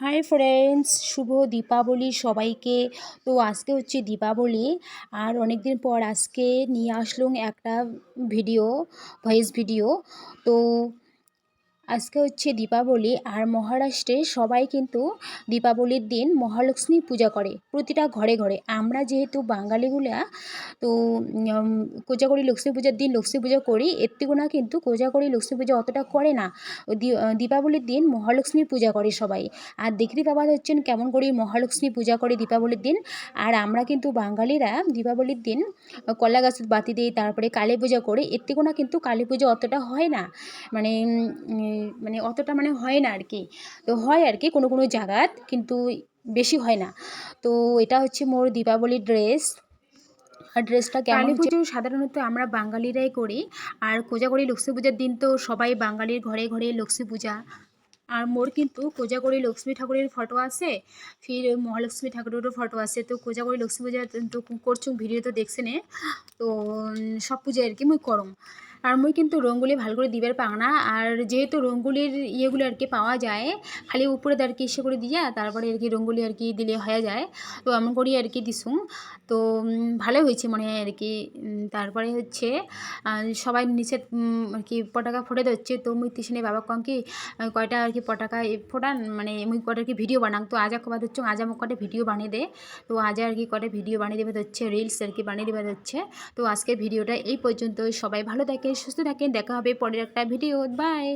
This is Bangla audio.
হাই ফ্রেন্ডস শুভ দীপাবলি সবাইকে। তো আজকে হচ্ছে দীপাবলি, আর অনেক দিন পর আজকে নিয়ে আসলুম একটা ভিডিও ভয়েস ভিডিও তো আজকে হচ্ছে দীপাবলি আর মহারাষ্ট্রে সবাই কিন্তু দীপাবলির দিন মহালক্ষ্মী পূজা করে প্রতিটা ঘরে ঘরে। আমরা যেহেতু বাঙালিগুলা, তো কোজাগরি লক্ষ্মী পূজার দিন লক্ষ্মী পূজা করি, এর থেকেও কিন্তু কোজাগরি লক্ষ্মী পূজা অতটা করে না। দীপাবলির দিন মহালক্ষ্মী পূজা করে সবাই। আর দেখতে পাওয়া হচ্ছেন কেমন করে মহালক্ষ্মী পূজা করে দীপাবলির দিন। আর আমরা কিন্তু বাঙালিরা দীপাবলির দিন কলা গাছের বাতি দিই, তারপরে কালী পূজা করে। এর কিন্তু কালী পূজা অতটা হয় না। মানে মানে অতটা মানে হয় না আর কি তো হয় আর কি কোনো কোনো জায়গাত কিন্তু বেশি হয় না। তো এটা হচ্ছে মোর দীপাবলির ড্রেস। আর ড্রেসটা কালী পুজো সাধারণত আমরা বাঙালিরাই করি। আর কোজাগরি লক্ষ্মী পূজার দিন তো সবাই বাঙালির ঘরে ঘরে লক্ষ্মী পূজা। আর মোর কিন্তু কোজাগরি লক্ষ্মী ঠাকুরের ফটো আছে ফির মহালক্ষ্মী ঠাকুরেরও ফটো আছে। তো কোজাগরি লক্ষ্মী পূজা তো করছুম ভিডিও তো দেখছে নে তো সব পূজা আর কি মুই করম। আর মুই কিন্তু রঙগুলি ভালো করে দিবার পাও না আর যেহেতু রঙগুলির ইয়েগুলো আর কি পাওয়া যায় খালি উপরে আর কি ইসে করে দিয়া তারপরে আর কি রঙগুলি আর কি দিলে হয়ে যায় তো এমন করি আর কি দিছুম তো ভালো হয়েছে মনে হয় আর কি তারপরে হচ্ছে সবাই নিচে আর কি পটাকা ফোটে দিচ্ছে তো মুই তিসনে বাবা কম কি কয়টা আর কি পটাকা ফোটান মানে মুই কটা আর কি ভিডিও বানাং তো আজা কবা হচ্ছে আজ আমাকে কটা ভিডিও বানিয়ে দে তো আজ আর কি কটা ভিডিও বানিয়ে দেবে হচ্ছে রিলস আর কি বানিয়ে দেবে হচ্ছে তো আজকের ভিডিওটা এই পর্যন্ত সবাই ভালো থাকে সুস্থ থাকেন দেখা হবে পরের একটা ভিডিও বাই